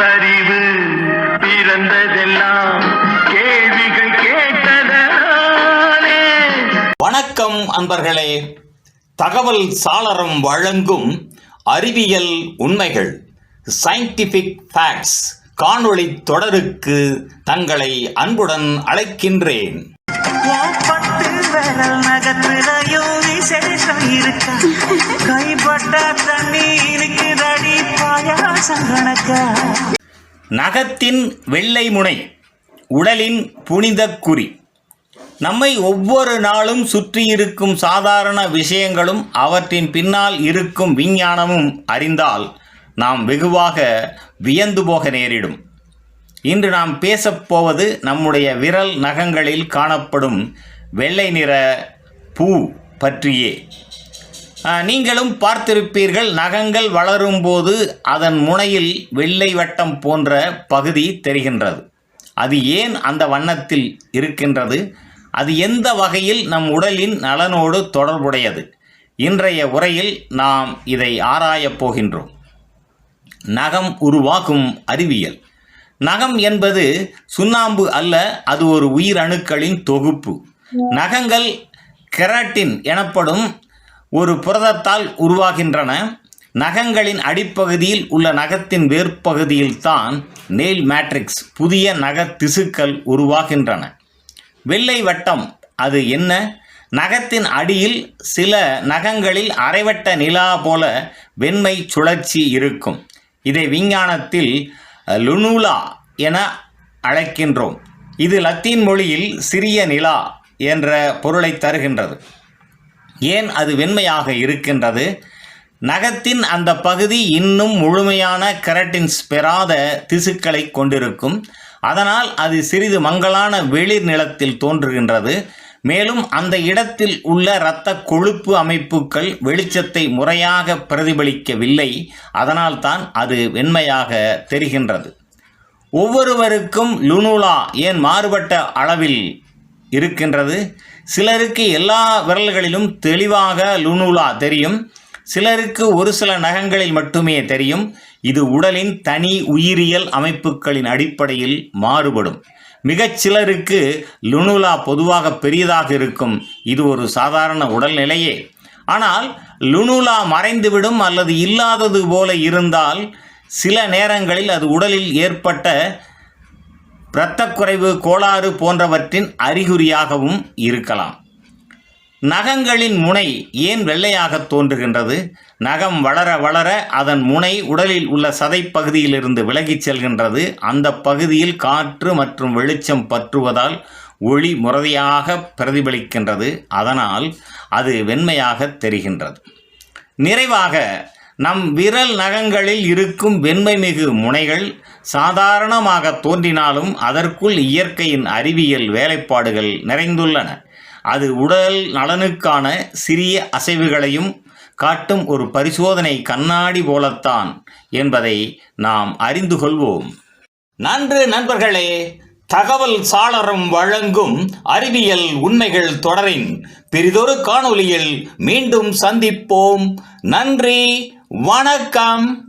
பகுத்தறிவு பிறந்ததெல்லாம் கேள்விகள் கேட்டதனாலே வணக்கம் அன்பர்களே. தகவல் சாளரம் வழங்கும் அறிவியல் உண்மைகள் சயின்டிபிக் ஃபேக்ட்ஸ் காணொளி தொடருக்கு தங்களை அன்புடன் அழைக்கின்றேன். கைப்பட்ட தண்ணி இருக்குதடி பாயாசம் கணக்கா. நகத்தின் வெள்ளை முனை உடலின் புனித குறி. நம்மை ஒவ்வொரு நாளும் சுற்றியிருக்கும் சாதாரண விஷயங்களும் அவற்றின் பின்னால் இருக்கும் விஞ்ஞானமும் அறிந்தால் நாம் வெகுவாக வியந்து போக நேரிடும். இன்று நாம் பேசப் போவது நம்முடைய விரல் நகங்களில் காணப்படும் வெள்ளை நிற பூ பற்றியே. நீங்களும் பார்த்திருப்பீர்கள் நகங்கள் வளரும்போது அதன் முனையில் வெள்ளை வட்டம் போன்ற பகுதி தெரிகின்றது. அது ஏன் அந்த வண்ணத்தில் இருக்கின்றது? அது எந்த வகையில் நம் உடலின் நலனோடு தொடர்புடையது? இன்றைய உரையில் நாம் இதை ஆராயப் போகின்றோம். நகம் உருவாக்கும் அறிவியல். நகம் என்பது சுண்ணாம்பு அல்ல அது ஒரு உயிரணுக்களின் தொகுப்பு. நகங்கள் கெராட்டின் எனப்படும் ஒரு புரதத்தால் உருவாகின்றன. நகங்களின் அடிப்பகுதியில் உள்ள நகத்தின் வேர்ப்பகுதியில்தான் நெயில் மேட்ரிக்ஸ் புதிய நக திசுக்கள் உருவாகின்றன. வெள்ளை வட்டம் அது என்ன? நகத்தின் அடியில் சில நகங்களில் அரைவட்ட நிலா போல வெண்மை சுழற்சி இருக்கும். இதை விஞ்ஞானத்தில் லுனூலா என அழைக்கின்றோம். இது லத்தீன் மொழியில் சிறிய நிலா என்ற பொருளை தருகின்றது. ஏன் அது வெண்மையாக இருக்கின்றது? நகத்தின் அந்த பகுதி இன்னும் முழுமையான கெரட்டின்ஸ் பெறாத திசுக்களை கொண்டிருக்கும். அதனால் அது சிறிது மங்கலான வெளிர் நிலத்தில் தோன்றுகின்றது. மேலும் அந்த இடத்தில் உள்ள இரத்த கொழுப்பு அமைப்புகள் வெளிச்சத்தை முறையாக பிரதிபலிக்கவில்லை. அதனால்தான் அது வெண்மையாக தெரிகின்றது. ஒவ்வொருவருக்கும் லுனுலா ஏன் மாறுபட்ட அளவில் இருக்கின்றது. சிலருக்கு எல்லா விரல்களிலும் தெளிவாக லுனுலா தெரியும். சிலருக்கு ஒரு சில நகங்களில் மட்டுமே தெரியும். இது உடலின் தனி உயிரியல் அமைப்புகளின் அடிப்படையில் மாறுபடும். மிகச் சிலருக்கு லுனுலா பொதுவாக பெரியதாக இருக்கும். இது ஒரு சாதாரண உடல்நிலையே ஆனால் லுனுலா மறைந்துவிடும் அல்லது இல்லாதது போல இருந்தால் சில நேரங்களில் அது உடலில் ஏற்பட்ட இரத்தக்குறைவு கோளாறு போன்றவற்றின் அறிகுறியாகவும் இருக்கலாம். நகங்களின் முனை ஏன் வெள்ளையாக தோன்றுகின்றது? நகம் வளர வளர அதன் முனை உடலில் உள்ள சதைப்பகுதியிலிருந்து விலகிச் செல்கின்றது. அந்த பகுதியில் காற்று மற்றும் வெளிச்சம் பற்றுவதால் ஒளி முறையாக பிரதிபலிக்கின்றது. அதனால் அது வெண்மையாக தெரிகின்றது. நிறைவாக நம் விரல் நகங்களில் இருக்கும் வெண்மைமிகு முனைகள் சாதாரணமாக தோன்றினாலும் அதற்குள் இயற்கையின் அறிவியல் வேலைப்பாடுகள் நிறைந்துள்ளன. அது உடல் நலனுக்கான சிறிய அசைவுகளையும் காட்டும் ஒரு பரிசோதனை கண்ணாடி போலத்தான் என்பதை நாம் அறிந்து கொள்வோம். நன்று நண்பர்களே தகவல் சாளரம் வழங்கும் அறிவியல் உண்மைகள் தொடரின் பெரிதொரு காணொளியில் மீண்டும் சந்திப்போம். நன்றி வணக்கம்.